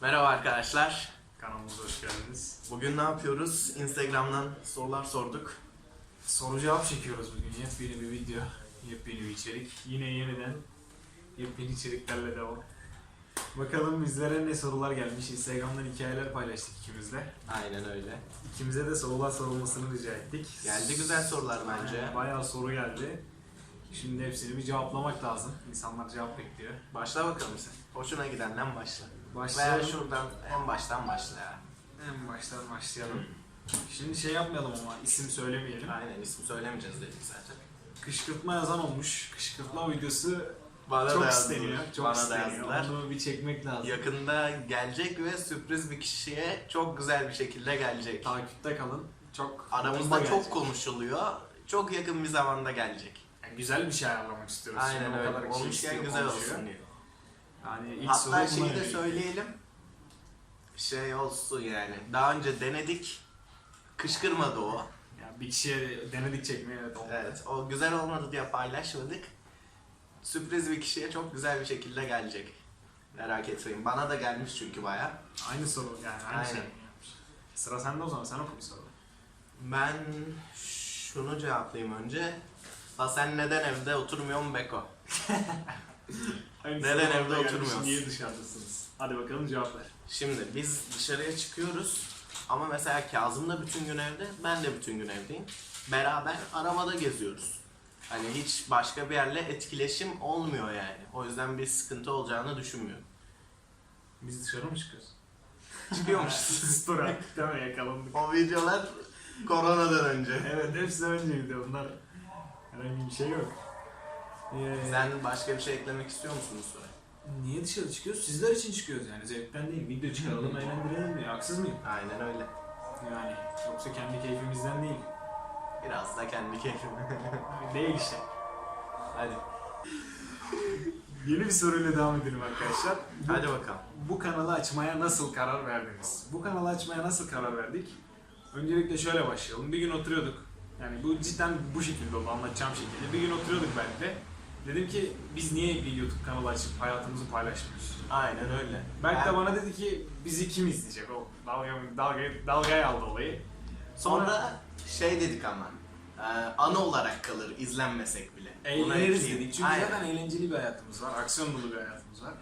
Merhaba arkadaşlar. Kanalımıza hoş geldiniz. Bugün ne yapıyoruz? Instagram'dan sorular sorduk. Soru cevap çekiyoruz bugün. Yepyeni bir video, yepyeni bir içerik. Yine yeniden yepyeni içeriklerle devam. Bakalım bizlere ne sorular gelmiş. Instagram'dan hikayeler paylaştık ikimiz de. Aynen öyle. İkimize de sorular sorulmasını rica ettik. Geldi güzel sorular bence. Aynen, Bayağı soru geldi. Şimdi hepsini bir cevaplamak lazım. İnsanlar cevap bekliyor. Başla bakalım sen. Hoşuna gidenden başla. Veya Başlayalım. şuradan en baştan başla ya. En baştan başlayalım. Şimdi şey yapmayalım ama isim söylemeyelim. Aynen isim söylemeyeceğiz dedik zaten. Kışkırtma yazan olmuş. Kışkırtma videosu Bana çok da isteniyor. yazdılar. Çok Bana da isteniyor. yazdılar. Onu bir çekmek lazım. Yakında gelecek ve sürpriz bir kişiye çok güzel bir şekilde gelecek. Takipte kalın. Çok Aramızda çok gelecek. konuşuluyor. Çok yakın bir zamanda gelecek. Yani güzel bir şey ayarlamak istiyoruz. Aynen Şimdi o öyle. kadar kişi Olmuşken istiyor, güzel konuşuyor. olsun diye. Yani ilk Hatta soru buna şeyi de yönelik. söyleyelim. Şey olsun yani. Daha önce denedik. Kışkırmadı o. Yani bir kişiye denedik çekmeyi evet oldu. Evet. O güzel olmadı diye paylaşmadık. Sürpriz bir kişiye çok güzel bir şekilde gelecek. Merak etmeyin. Bana da gelmiş çünkü baya. Aynı soru yani aynı Aynen. şey. Sıra sende o zaman sen oku bir soru. Ben şunu cevaplayayım önce. Ha sen neden evde oturmuyorsun Beko? Aynı Neden evde oturmuyorsun? Niye dışarıdasınız? Hadi bakalım cevap ver. Şimdi biz dışarıya çıkıyoruz. Ama mesela Kazım da bütün gün evde, ben de bütün gün evdeyim. Beraber arabada geziyoruz. Hani hiç başka bir yerle etkileşim olmuyor yani. O yüzden bir sıkıntı olacağını düşünmüyorum. Biz dışarı mı çıkıyoruz? Çıkıyormuşuz. Story değil mi? Yakalandık. o videolar koronadan önce. Evet hepsi önceydi onlar. Herhangi bir şey yok. Ee, Sen başka bir şey eklemek istiyor musun bu soruya? Niye dışarı çıkıyoruz? Sizler için çıkıyoruz yani. Zevkten değil. Video çıkaralım, eğlendirelim diye. Haksız mıyım? Aynen öyle. Yani yoksa kendi keyfimizden değil. Biraz da kendi keyfim. Değil işte. Hadi. Yeni bir soruyla devam edelim arkadaşlar. Bu, Hadi bakalım. bu kanalı açmaya nasıl karar verdiniz? Bu kanalı açmaya nasıl karar verdik? Öncelikle şöyle başlayalım. Bir gün oturuyorduk. Yani bu cidden bu şekilde oldu anlatacağım şekilde. Bir gün oturuyorduk ben de. Dedim ki biz niye bir YouTube kanalı açıp hayatımızı paylaşmıyoruz? Aynen öyle. Berk Ben- de bana dedi ki bizi kim izleyecek? O dalga, dalga, dalgaya aldı olayı. Sonra şey dedik ama. e, anı olarak kalır izlenmesek bile. Bunu Eğleniriz ekleyeyim. dedik. Çünkü Aynen. zaten eğlenceli bir hayatımız var. Aksiyon dolu bir hayatımız var.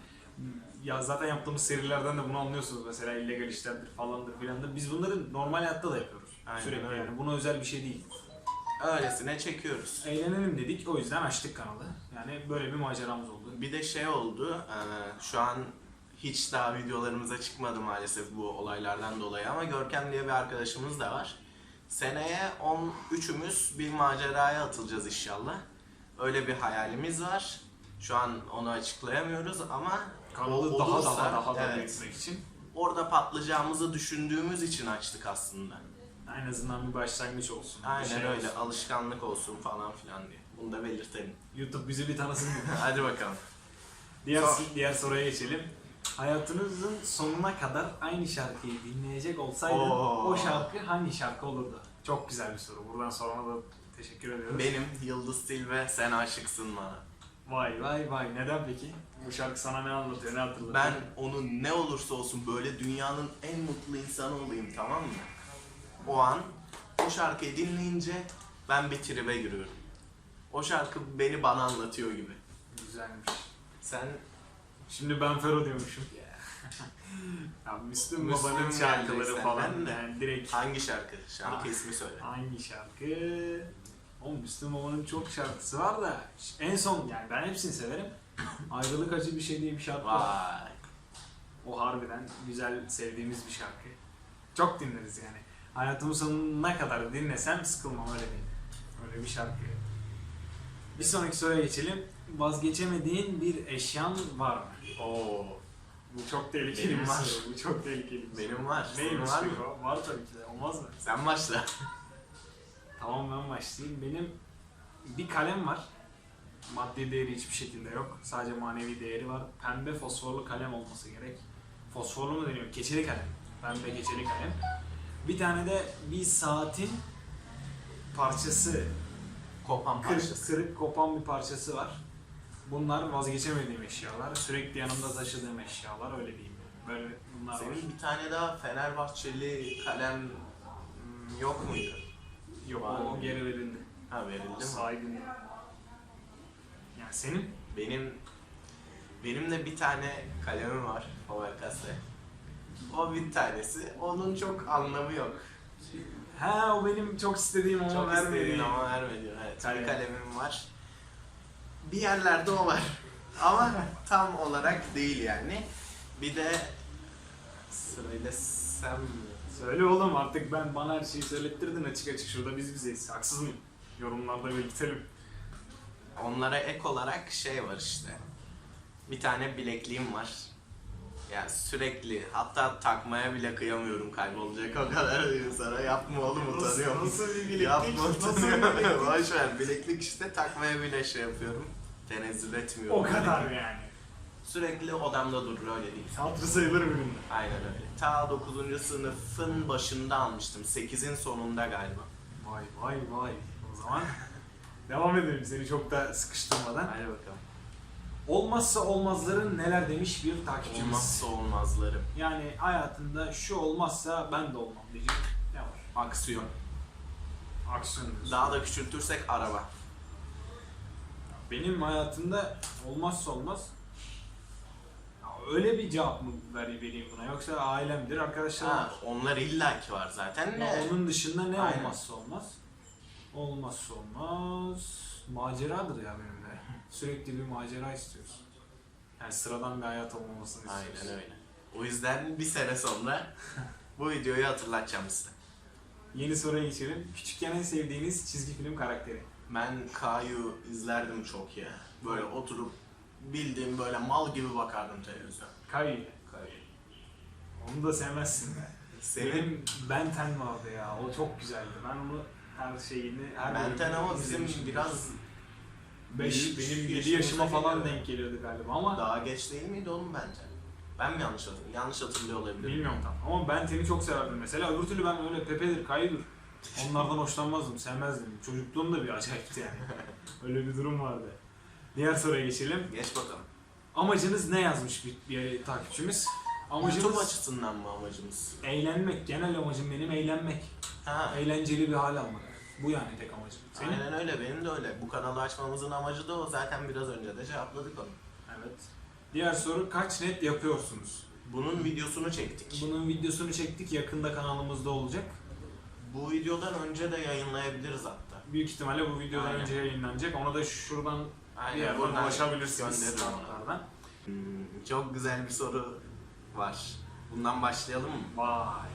Ya zaten yaptığımız serilerden de bunu anlıyorsunuz. Mesela illegal işlerdir falandır filandır. Biz bunları normal hayatta da yapıyoruz. Aynen Sürekli öyle. yani. Buna özel bir şey değil. Öylesine çekiyoruz. Eğlenelim dedik. O yüzden açtık kanalı. Yani böyle bir maceramız oldu. Bir de şey oldu. e, şu an hiç daha videolarımıza çıkmadı maalesef bu olaylardan dolayı ama Görkem diye bir arkadaşımız da var. Seneye 13'ümüz bir maceraya atılacağız inşallah. Öyle bir hayalimiz var. Şu an onu açıklayamıyoruz ama Kanalı daha olursa, daha daha da evet, büyütmek için. orada patlayacağımızı düşündüğümüz için açtık aslında. En azından bir başlangıç olsun. Aynen şey öyle olsun. alışkanlık olsun falan filan diye. Bunu da belirtelim. YouTube bizi bir tanısın. Hadi bakalım. Diğer Sor. diğer soruya geçelim. Hayatınızın sonuna kadar aynı şarkıyı dinleyecek olsaydın Oo. o şarkı hangi şarkı olurdu? Çok güzel bir soru. Buradan sonra da teşekkür ediyoruz. Benim Yıldız Tilbe sen aşıksın bana. Vay vay vay. Neden peki? Bu şarkı sana ne anlatıyor, ne hatırlatıyor? Ben onun ne olursa olsun böyle dünyanın en mutlu insanı olayım tamam mı? O an o şarkıyı dinleyince ben bir tribe giriyorum. O şarkı beni bana anlatıyor gibi. Güzelmiş. Sen Şimdi ben Fero diyormuşum. ya Müslüm Baba'nın şarkıları falan. de. Yani direkt hangi şarkı? Şarkı Ah. ismi söyle. hangi şarkı? Oğlum Müslüm Baba'nın çok şarkısı var da en son yani ben hepsini severim. Ayrılık acı bir şey diye bir şarkı var. Vay. O harbiden güzel, sevdiğimiz bir şarkı. Çok dinleriz yani. Hayatımın sonuna kadar dinlesem sıkılmam öyle değil. Öyle bir şarkı. Bir sonraki soruya geçelim. Vazgeçemediğin bir eşyan var mı? Oo. Bu çok tehlikeli Benim bir var. soru. Bu çok tehlikeli bir soru. Benim var. Senin Neymiş var mı? Var tabii ki de. Olmaz mı? Sen başla. Tamam ben başlayayım. Benim bir kalem var. Maddi değeri hiçbir şekilde yok. Sadece manevi değeri var. Pembe fosforlu kalem olması gerek. Fosforlu mu deniyor? Keçeli kalem. Pembe keçeli kalem. Bir tane de bir saatin parçası, Kopan kırık, parçası. kırık kopan bir parçası var. Bunlar vazgeçemediğim eşyalar. Sürekli yanımda taşıdığım eşyalar öyle diyeyim. Böyle Onlar var. Senin bir tane daha Fenerbahçeli kalem hmm, yok muydu? Yok o, o geri verildi. Ha verildi mi? Saygın. Yani senin? Benim benim de bir tane kalemim var Faber-Castell. O bir tanesi. Onun çok anlamı yok. Ha o benim çok istediğim ama çok istediğin ama vermediğin. Evet, bir kalemim var. Bir yerlerde o var. Ama tam olarak değil yani. Bir de söylesem mi? Söyle oğlum artık ben bana her şeyi söylettirdin açık açık şurada biz bizeyiz. Haksız mıyım? Yorumlarda belirtelim. Onlara ek olarak şey var işte. Bir tane bilekliğim var. Yani sürekli hatta takmaya bile kıyamıyorum kaybolacak o kadar diyeyim sana. Yapma oğlum utanıyorum. Nasıl bir bileklik? Yapma Nasıl utanıyorum. Boş ver bileklik işte takmaya bile şey yapıyorum. Tenezzül etmiyorum. O kadar yani. Sürekli odamda durur öyle değil. Hatırı sayılır bir ürün. Aynen öyle. Ta 9. sınıfın başında almıştım. 8'in sonunda galiba. Vay vay vay. O zaman devam edelim seni çok da sıkıştırmadan. Hadi bakalım. Olmazsa olmazların neler demiş bir takipçimiz. Olmazsa olmazlarım. Yani hayatında şu olmazsa ben de olmam diyecek ne var? Aksiyon. Aksiyon diyorsun. Daha da küçültürsek araba. Benim hayatımda olmazsa olmaz. Ya öyle bir cevap mı ver- vereyim buna yoksa ailemdir, arkadaşlarım. Ha, onlar illaki var zaten de. onun dışında ne Aynen. olmazsa olmaz? Olmazsa olmaz. Maceradır ya benim. Sürekli bir macera istiyoruz. Yani sıradan bir hayat olmamasını istiyoruz. Aynen öyle. O yüzden bir sene sonra bu videoyu hatırlatacağım size. Yeni soruya geçelim. Küçükken en sevdiğiniz çizgi film karakteri. Ben Kayu izlerdim çok ya. Böyle oturup bildiğim böyle mal gibi bakardım televizyona. Kayu. Kayu. Onu da sevmezsin. Senin Benim Benten vardı ya. O çok güzeldi. Ben onu her şeyini her Benten bölümünü ama bizim biraz 5 büyük benim 7 yaşımıza yaşıma falan denk geliyordu galiba ama daha geç değil miydi oğlum Benten? Ben mi yanlış hatırlıyorum? Yanlış hatırlıyor olabilirim. bilmiyorum tam. Ama Benten'i çok severdim mesela. Öbür türlü ben öyle Pepe'dir, Kayı'dır. Onlardan hoşlanmazdım, sevmezdim. Çocukluğum da bir acayipti yani. Öyle bir durum vardı. Diğer soruya geçelim. Geç bakalım. Amacınız ne yazmış bir, bir takipçimiz? YouTube Amacımız açısından mı amacımız? eğlenmek. Genel amacım benim eğlenmek. Ha. Eğlenceli bir hal almak. Bu yani tek amacım. Senin? Aynen öyle benim de öyle. Bu kanalı açmamızın amacı da o zaten biraz önce de cevapladık onu. Evet. Diğer soru kaç net yapıyorsunuz? Bunun videosunu çektik. Bunun videosunu çektik. Yakında kanalımızda olacak. Bu videodan önce de yayınlayabiliriz hatta. Büyük ihtimalle bu videodan Aynen. önce yayınlanacak. Ona da şuradan bir Aynen yerden buradan ulaşabilirsiniz. gönderirim. Hmm, çok güzel bir soru var. Bundan başlayalım mı? Vay.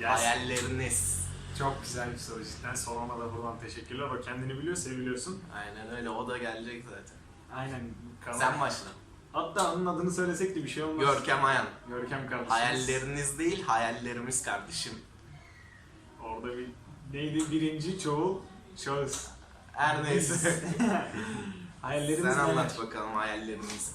Yes. Hayalleriniz. Çok güzel bir soru cidden. Sorana da buradan teşekkürler. O kendini biliyor, seviliyorsun. Aynen öyle o da gelecek zaten. Aynen. Kanal. Sen başla. Hatta onun adını söylesek de bir şey olmaz. Görkem Ayan. Görkem kardeşimiz. Hayalleriniz değil hayallerimiz kardeşim. Orada bir neydi birinci çoğul şahıs. Her neyse. Hayallerimiz Sen neler? anlat bakalım hayallerinizi.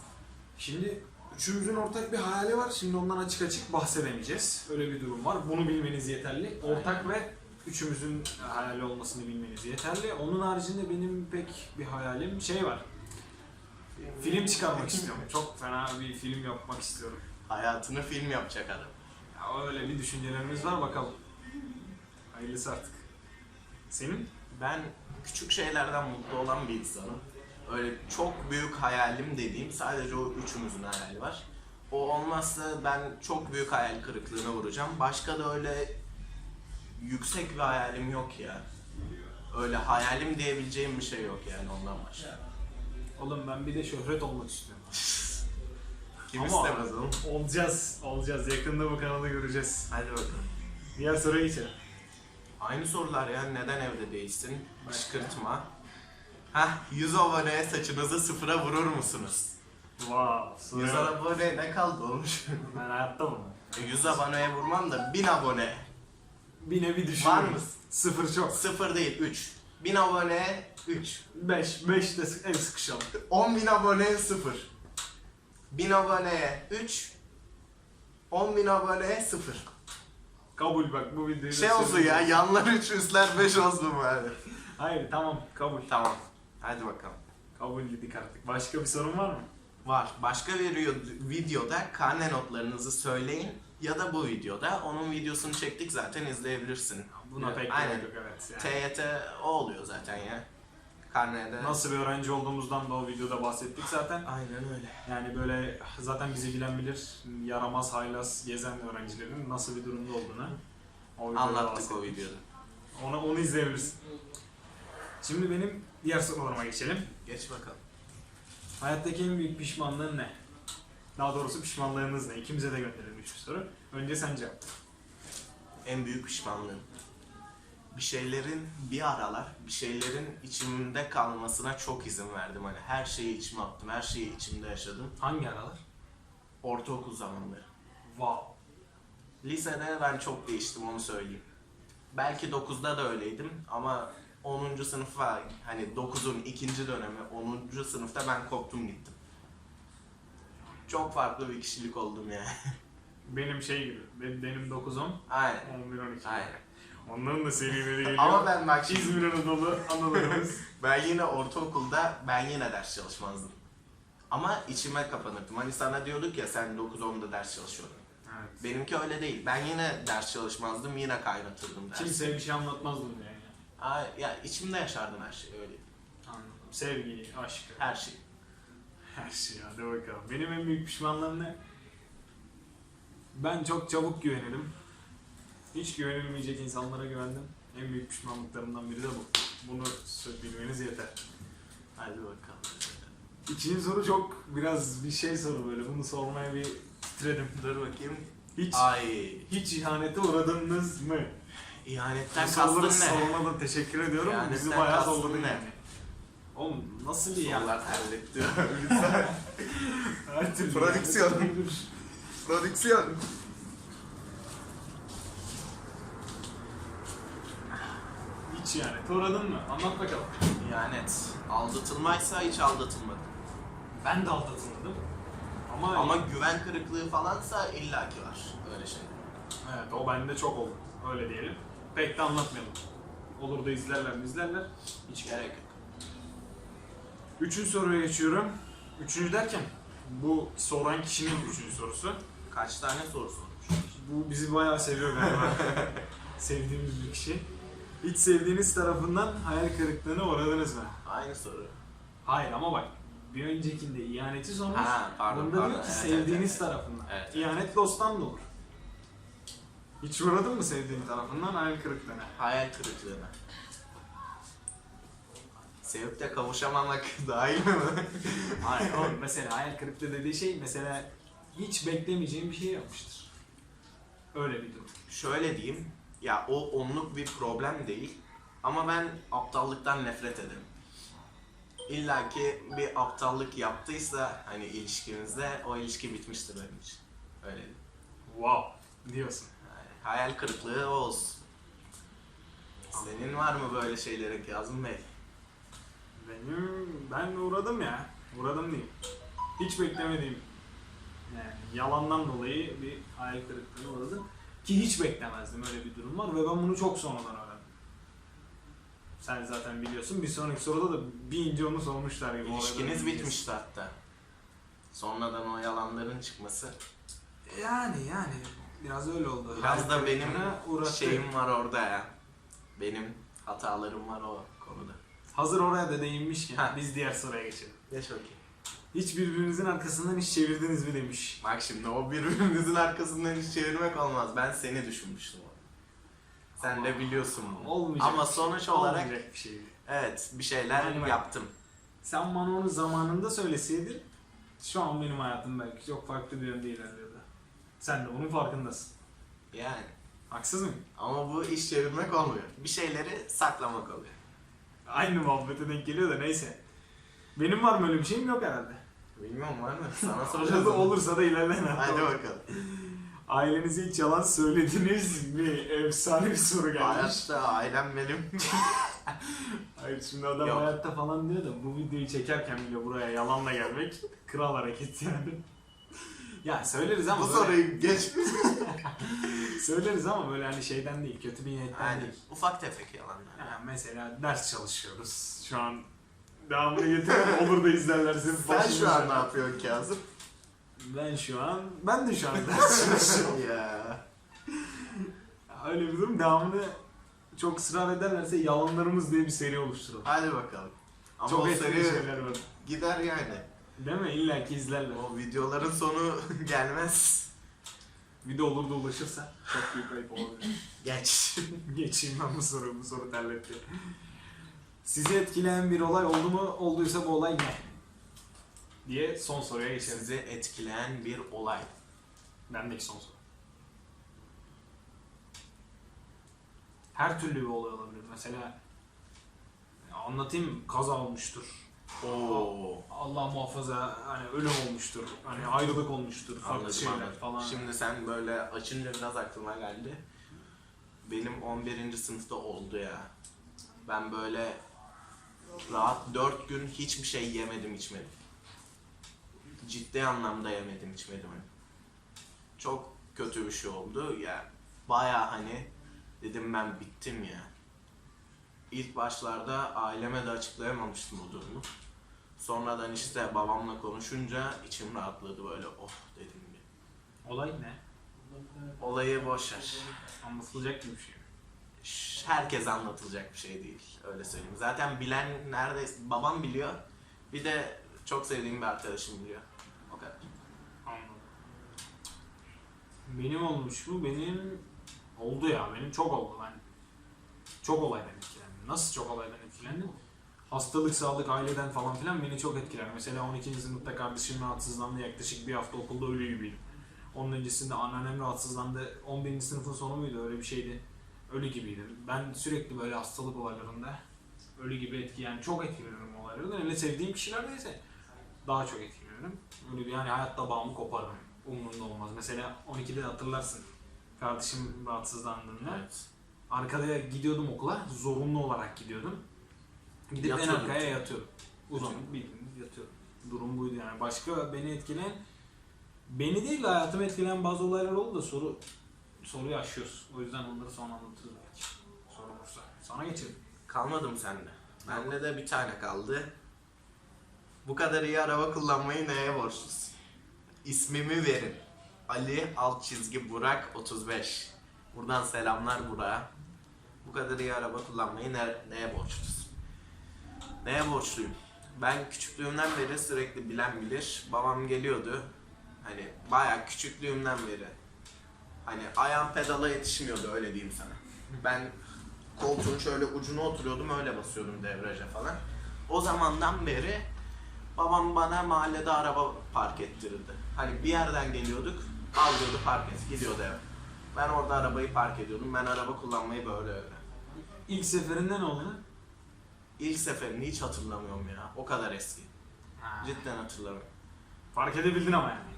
Şimdi üçümüzün ortak bir hayali var. Şimdi ondan açık açık bahsedemeyeceğiz. Öyle bir durum var. Bunu bilmeniz yeterli. Ortak ve üçümüzün hayali olmasını bilmeniz yeterli. Onun haricinde benim pek bir hayalim şey var. Film çıkarmak istiyorum. Çok fena bir film yapmak istiyorum. Hayatını film yapacak adam. Ya öyle bir düşüncelerimiz var bakalım. Hayırlısı artık. Senin? Ben küçük şeylerden mutlu olan bir insanım. Öyle çok büyük hayalim dediğim sadece o üçümüzün hayali var. O olmazsa ben çok büyük hayal kırıklığına vuracağım. Başka da öyle yüksek bir hayalim yok ya. Öyle hayalim diyebileceğim bir şey yok yani ondan başka. Oğlum ben bir de şöhret olmak istiyorum. Kim Ama- istemez oğlum? Olacağız, olacağız. Yakında bu kanalı göreceğiz. Hadi bakalım. Diğer soruya geçelim. Aynı sorular ya neden evde değilsin? Kışkırtma. Hah 100 aboneye saçınızı sıfıra vurur musunuz? Wow, 100 abone ne kaldı olmuş? Ben hayatta bunu. 100 aboneye vurmam da 1000 abone. Bir nevi düşün. Var mısın? Sıfır çok. Sıfır değil 3. 1000 abone 3. Beş, beş de sık, ev sıkışalım. 10.000 abone 0. 1000 aboneye 3. 10.000 aboneye 0. Kabul bak bu videoyu da Şey olsun söyleyeyim. ya yanlar 3 üstler 5 olsun bari. Hayır tamam kabul. Tamam. Hadi bakalım. Kabul dedik artık. Başka bir sorun var mı? Var. Başka bir video- videoda karne notlarınızı söyleyin. Ya da bu videoda. Onun videosunu çektik zaten izleyebilirsin. Buna pek Aynen. gerek yok evet. Yani. TYT o oluyor zaten ya. Karnede. Nasıl bir öğrenci olduğumuzdan da o videoda bahsettik zaten. Aynen öyle. Yani böyle zaten bizi bilen bilir yaramaz haylaz gezen öğrencilerin nasıl bir durumda olduğunu o videoda Anlattık o bahsettik. videoda. Onu, onu izleyebilirsin. Şimdi benim diğer sorularıma geçelim. Geç bakalım. Hayattaki en büyük pişmanlığın ne? Daha doğrusu pişmanlığınız ne? İkimize de gönderilmiş bir soru. Önce sen cevap. En büyük pişmanlığım. Bir şeylerin bir aralar bir şeylerin içimde kalmasına çok izin verdim. Hani her şeyi içime attım, her şeyi içimde yaşadım. Hangi aralar? Ortaokul zamanları. Wow. Lisede ben çok değiştim onu söyleyeyim. Belki 9'da da öyleydim ama 10. sınıfa hani 9'un ikinci dönemi 10. sınıfta ben koptum gittim. Çok farklı bir kişilik oldum yani. Benim şey gibi. Benim, benim 9-10, Aynen. 11-12. Aynen. Onların da serileri geliyor. Ama ben bak şimdi İzmir Anadolu anılarımız. ben yine ortaokulda ben yine ders çalışmazdım. Ama içime kapanırdım. Hani sana diyorduk ya sen 9-10'da ders çalışıyordun. evet. Benimki öyle değil. Ben yine ders çalışmazdım, yine kaynatırdım dersi. Kimseye bir şey anlatmazdım yani. Aa, ya içimde yaşardım her şeyi öyle. Anladım. Sevgi, aşk. Her şey. Her şey hadi bakalım. Benim en büyük pişmanlığım ne? Ben çok çabuk güvenirim. Hiç güvenilmeyecek insanlara güvendim. En büyük pişmanlıklarımdan biri de bu. Bunu bilmeniz yeter. Hadi bakalım. İkinci soru çok biraz bir şey soru böyle. Bunu sormaya bir titredim. Dur bakayım. Hiç Ay. hiç ihanete uğradınız mı? İhanetten Bu soruları kastın ne? soruna da teşekkür ediyorum. İhanetten Bizi bayağı kastın zorladın ne? yani. Oğlum nasıl bir Sorular ya? terletti. Her türlü Prodüksiyon. Prodüksiyon. Hiç yani. Uğradın mı? Anlat bakalım. İhanet. Aldatılmaysa hiç aldatılmadım. Ben de aldatıldım. Ama, Ama güven kırıklığı falansa illaki var. Öyle şey. evet o bende çok oldu. Öyle diyelim. Pek de anlatmayalım. Olur da izlerler mi izlerler. Hiç gerek yok. Üçüncü soruya geçiyorum. Üçüncü derken bu soran kişinin üçüncü sorusu. Kaç tane soru sormuş? Bu bizi bayağı seviyor galiba. Sevdiğimiz bir kişi. Hiç sevdiğiniz tarafından hayal kırıklığına uğradınız mı? Aynı soru. Hayır ama bak bir öncekinde ihaneti sormuş. Ha pardon Bunda pardon. diyor ki Evet, sevdiğiniz evet, evet. tarafından. Evet. İhanet dosttan da olur. Hiç uğradın mı sevdiğin tarafından hayal kırıklığına? Hayal kırıklığına. Sevip de kavuşamamak dahil mi? Hayır oğlum mesela hayal kırıklığı dediği şey mesela hiç beklemeyeceğin bir şey yapmıştır. Öyle bir durum. Şöyle diyeyim. Ya o onluk bir problem değil. Ama ben aptallıktan nefret ederim. İlla ki bir aptallık yaptıysa hani ilişkimizde o ilişki bitmiştir benim için. Öyle diyeyim. Wow diyorsun. Yani hayal kırıklığı o olsun. Senin var mı böyle şeylere Kazım Bey? Benim ben uğradım ya. Uğradım diyeyim. Hiç beklemediğim yani yalandan dolayı bir hayal kırıklığına uğradım. Ki hiç beklemezdim öyle bir durum var ve ben bunu çok sonradan öğrendim. Sen zaten biliyorsun. Bir sonraki soruda da bir ince onu sormuşlar gibi. İlişkiniz bitmişti hatta. Sonradan o yalanların çıkması. Yani yani biraz öyle oldu. Biraz da benim kırıklığına uğrattı. şeyim var orada ya. Benim hatalarım var o. Hazır oraya da değinmişken Ha. biz diğer soruya geçelim. Geç bakayım. Hiç birbirinizin arkasından iş çevirdiniz mi demiş. Bak şimdi o birbirimizin arkasından iş çevirmek olmaz. Ben seni düşünmüştüm. Sen de biliyorsun bunu. Olmayacak. Ama bir şey. sonuç olarak Olmayacak bir şeydi. evet bir şeyler Yani bak- yaptım. Sen bana onu zamanında söyleseydin şu an benim hayatım belki çok farklı bir yönde ilerliyordu. Sen de onun farkındasın. Yani Haksız mıyım? ama bu iş çevirmek olmuyor. Bir şeyleri saklamak oluyor. Aynı muhabbete denk geliyor da neyse. Benim var mı öyle bir şeyim yok herhalde. Bilmiyorum var mı? Sana soracağız. da olursa da ilerleyen hafta Hadi olur. bakalım. Ailenize hiç yalan söylediniz mi? Efsane bir soru gelmiş. Hayatta ailem benim. Hayır şimdi adam Yok. hayatta falan diyor da bu videoyu çekerken bile buraya yalanla gelmek kral hareket yani. ya söyleriz ama bu böyle- soruyu geç. söyleriz ama böyle hani şeyden değil, kötü bir niyetten Yani değil. ufak tefek yalanlar. Ya mesela ders çalışıyoruz. Şu an devamını getirelim olur da izlerlerse Sen şu an ne yapıyorsun Kazım? Ben şu an, ben de şu an ders çalışıyorum. ya. Öyle bir durum devamını çok ısrar ederlerse yalanlarımız diye bir seri oluşturalım. Hadi bakalım. Ama çok o etkili seri şeyler var. gider yani. Değil mi? İlla ki izlerler. O videoların sonu gelmez. Bir de olur da ulaşırsa çok büyük ayıp olabilir. Geç. Geçeyim ben bu soru, bu soru terletti. Sizi etkileyen bir olay oldu mu? Olduysa bu olay ne? Diye son soruya geçelim. Sizi etkileyen bir olay. Bendeki son soru. Her türlü bir olay olabilir. Mesela ya anlatayım kaza olmuştur. Oo. Allah muhafaza hani ölüm olmuştur. Hani ayrılık olmuştur. Farklı Anladım şeyler anladım. falan. Şimdi sen böyle açınca biraz aklıma geldi. Benim 11. sınıfta oldu ya. Ben böyle rahat 4 gün hiçbir şey yemedim içmedim. Ciddi anlamda yemedim içmedim. hani. Çok kötü bir şey oldu ya. Baya hani dedim ben bittim ya. İlk başlarda aileme de açıklayamamıştım bu durumu. Sonradan işte babamla konuşunca içim rahatladı böyle oh dedim bir. Olay ne? Olayı boş ver. Anlatılacak gibi bir şey. mi? Şş, Herkes anlatılacak bir şey değil. Öyle söyleyeyim. Zaten bilen neredeyse babam biliyor. Bir de çok sevdiğim bir arkadaşım biliyor. O kadar. Anladım. Benim olmuş mu? Benim oldu ya. Benim çok oldu. Ben çok olaydan etkilendim. Nasıl çok olaydan etkilendim? Hastalık, sağlık, aileden falan filan beni çok etkiler. Mesela 12. sınıfta kardeşim rahatsızlandı. Yaklaşık bir hafta okulda ölü gibiydim. Onun öncesinde anneannem rahatsızlandı. 11. sınıfın sonu muydu? Öyle bir şeydi. Ölü gibiydim. Ben sürekli böyle hastalık olaylarında ölü gibi etki yani çok etkileniyorum o olaylardan. Öyle sevdiğim kişilerdeyse daha çok etkilenirim. Öyle bir yani hayatta bağımı koparırım. Umurumda olmaz. Mesela 12'de hatırlarsın. Kardeşim rahatsızlandığında Evet. arkada gidiyordum okula. Zorunlu olarak gidiyordum. Gidip en arkaya yatıyorum. Uzanıp bildiğiniz yatıyorum. Durum buydu yani. Başka beni etkileyen beni değil de hayatımı etkileyen bazı olaylar oldu da soru soruyu aşıyoruz. O yüzden onları sonra anlatırız belki. Soru olursa. Sana geçelim. Kalmadım sende. Bende de bir tane kaldı. Bu kadar iyi araba kullanmayı neye borçlusun? İsmimi verin. Ali alt çizgi Burak 35. Buradan selamlar Burak'a. Bu kadar iyi araba kullanmayı ne, neye borçlusun? Neye borçluyum? Ben küçüklüğümden beri sürekli bilen bilir. Babam geliyordu. Hani bayağı küçüklüğümden beri. Hani ayağım pedala yetişmiyordu öyle diyeyim sana. Ben koltuğun şöyle ucuna oturuyordum öyle basıyordum debriyaja falan. O zamandan beri babam bana mahallede araba park ettirirdi. Hani bir yerden geliyorduk, al diyordu park et, gidiyordu eve. Ben orada arabayı park ediyordum. Ben araba kullanmayı böyle öğrendim. İlk seferinde ne oldu? İlk seferini hiç hatırlamıyorum ya. O kadar eski. Ha. Cidden hatırlamıyorum. Fark edebildin ama yani.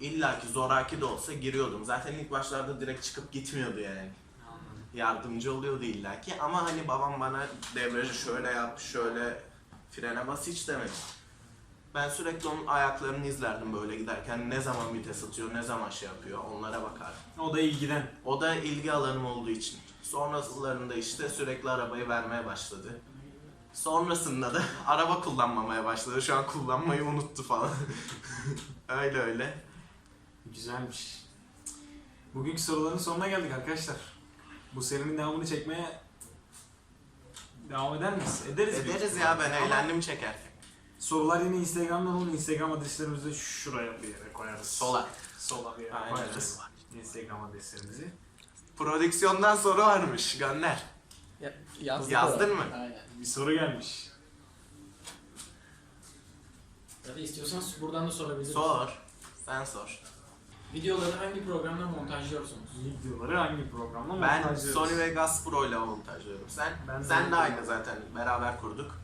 İlla ki zoraki de olsa giriyordum. Zaten ilk başlarda direkt çıkıp gitmiyordu yani. Anladım. yardımcı oluyordu illaki ama hani babam bana debriyajı şöyle yap, şöyle frene bas hiç demedi. Ben sürekli onun ayaklarını izlerdim böyle giderken ne zaman vites atıyor, ne zaman şey yapıyor onlara bakardım. O da ilgiden. O da ilgi alanım olduğu için. Sonrasılarında işte sürekli arabayı vermeye başladı. Sonrasında da araba kullanmamaya başladı. Şu an kullanmayı unuttu falan. öyle öyle. Güzelmiş. Bugünkü soruların sonuna geldik arkadaşlar. Bu serinin devamını çekmeye devam eder miyiz? Ederiz. Ederiz ya ben Ama eğlendim çekerken. Sorular yine Instagram'dan olur. Instagram adreslerimizi şuraya bir yere koyarız. Sola. Sola bir yere Aynen koyarız. Instagram adreslerimizi. Prodüksiyondan soru varmış. Gönder. Ya, Yazdın mı? Aynen. Bir soru gelmiş. Ya da istiyorsanız buradan da sorabilirsiniz. Sor. Sen sor. Videoları hangi programda montajlıyorsunuz? Videoları hangi programda Ben montajlıyoruz? Sony Vegas Pro ile montajlıyorum. Sen Ben sen Sony de aynı Vegas. zaten. Beraber kurduk.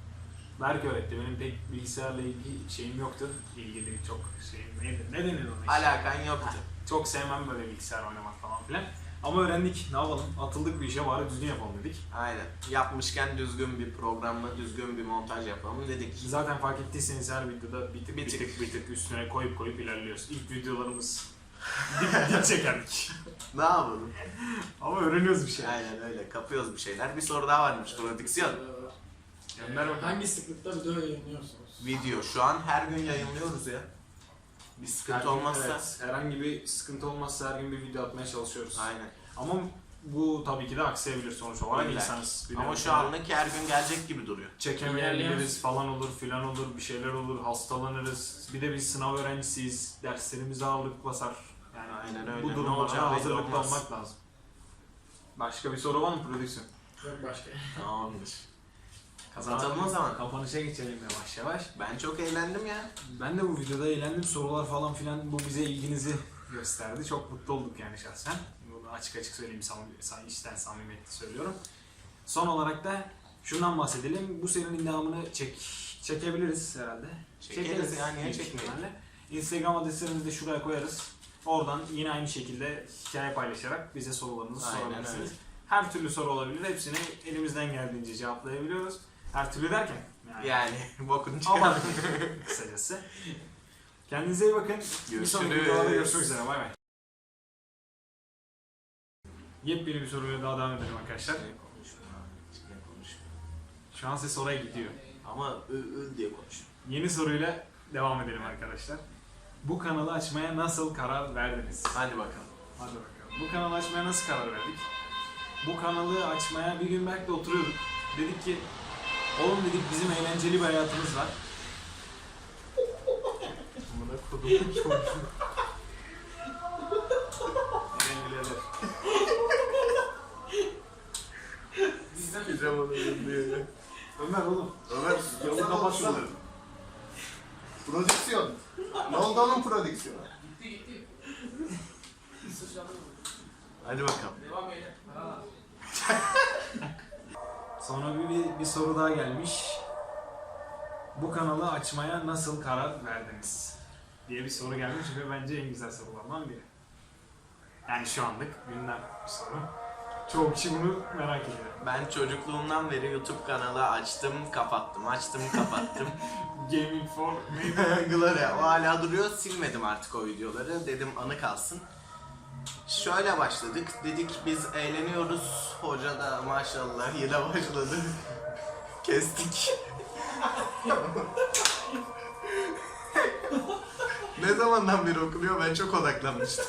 Berk öğretti. Benim pek bilgisayarla ilgili şeyim yoktu. İlgili çok şeyim neydi? Ne denir ona işte? Alakan yoktu. Çok sevmem böyle bilgisayar oynamak falan filan. Ama öğrendik. Ne yapalım? Atıldık bir işe bari düzgün yapalım dedik. Aynen. Yapmışken düzgün bir programla düzgün bir montaj yapalım dedik. Zaten fark ettiyseniz her videoda bir tık bir Bir tık. tık bir tık üstüne koyup koyup ilerliyoruz. İlk videolarımız dip, dip çekerdik. Ne yapalım? Ama öğreniyoruz bir şey. Aynen öyle. Kapıyoruz bir şeyler. Bir soru daha varmış. Prodüksiyon. Gönder bakalım. Hangi sıklıkta video yayınlıyorsunuz? Video. Şu an her gün yayınlıyoruz ya. Bir sıkıntı Her gün- olmazsa. evet, herhangi bir sıkıntı olmazsa her gün bir video atmaya çalışıyoruz. Aynen. Ama bu tabii ki de aksayabilir sonuç olarak ki. insanız. De Ama şu anlık her gün gelecek gibi duruyor. çekemeyebiliriz falan olur filan olur bir şeyler olur hastalanırız. Bir de biz sınav öğrencisiyiz. Derslerimize ağırlık basar. Yani Aynen öyle. bu durumlara hazırlıklı olmak lazım. Başka bir soru var mı prodüksiyon? Yok başka. Tamamdır. Kapatalım o zaman. Kapanışa geçelim yavaş yavaş. Ben çok eğlendim ya. Ben de bu videoda eğlendim. Sorular falan filan bu bize ilginizi gösterdi. Çok mutlu olduk yani şahsen. Bunu açık açık söyleyeyim. Sam- içten samimiyetle söylüyorum. Son olarak da şundan bahsedelim. Bu serinin devamını çek çekebiliriz herhalde. Çekeriz ya, niye büyük çekmeyelim? ihtimalle. Instagram adreslerimizi de şuraya koyarız. Oradan yine aynı şekilde hikaye paylaşarak bize sorularınızı Aynen sorabilirsiniz. öyle. Her türlü soru olabilir. Hepsini elimizden geldiğince cevaplayabiliyoruz. Her türlü derken yani, Yani bokunu ama çıkar. kısacası. Kendinize iyi bakın. Bir sonraki Görüşürüz. videolarda görüşmek üzere. Bay bay. Yepyeni bir soruyla daha devam edelim arkadaşlar. Ne konuşma. Şu an ses oraya gidiyor. Ama ı ı diye konuş. Yeni soruyla devam edelim arkadaşlar. Bu kanalı açmaya nasıl karar verdiniz? Hadi bakalım. Hadi bakalım. Bu kanalı açmaya nasıl karar verdik? Bu kanalı açmaya bir gün belki oturuyorduk. Dedik ki oğlum dedik bizim eğlenceli bir hayatımız var. Buna kodumun çocuğu. Birader. Sıkacağım onu diyor. Ömer oğlum. Ömer yolu kapat şunları. Prodüksiyon. Ne oldu onun prodüksiyonu? Gitti gitti. Hadi bakalım. Devam eyle. Sonra bir, bir, bir soru daha gelmiş. Bu kanalı açmaya nasıl karar verdiniz? diye bir soru gelmiş ve bence en güzel sorulardan biri. Yani şu anlık gündem bir soru. Çoğu kişi bunu merak ediyor. Ben çocukluğumdan beri YouTube kanalı açtım, kapattım, açtım, kapattım. Gaming for Gloria o hala duruyor. Silmedim artık o videoları. Dedim anı kalsın. Şöyle başladık. Dedik biz eğleniyoruz. Hoca da maşallah yine başladı. Kestik. ne zamandan beri okunuyor ben çok odaklanmıştım.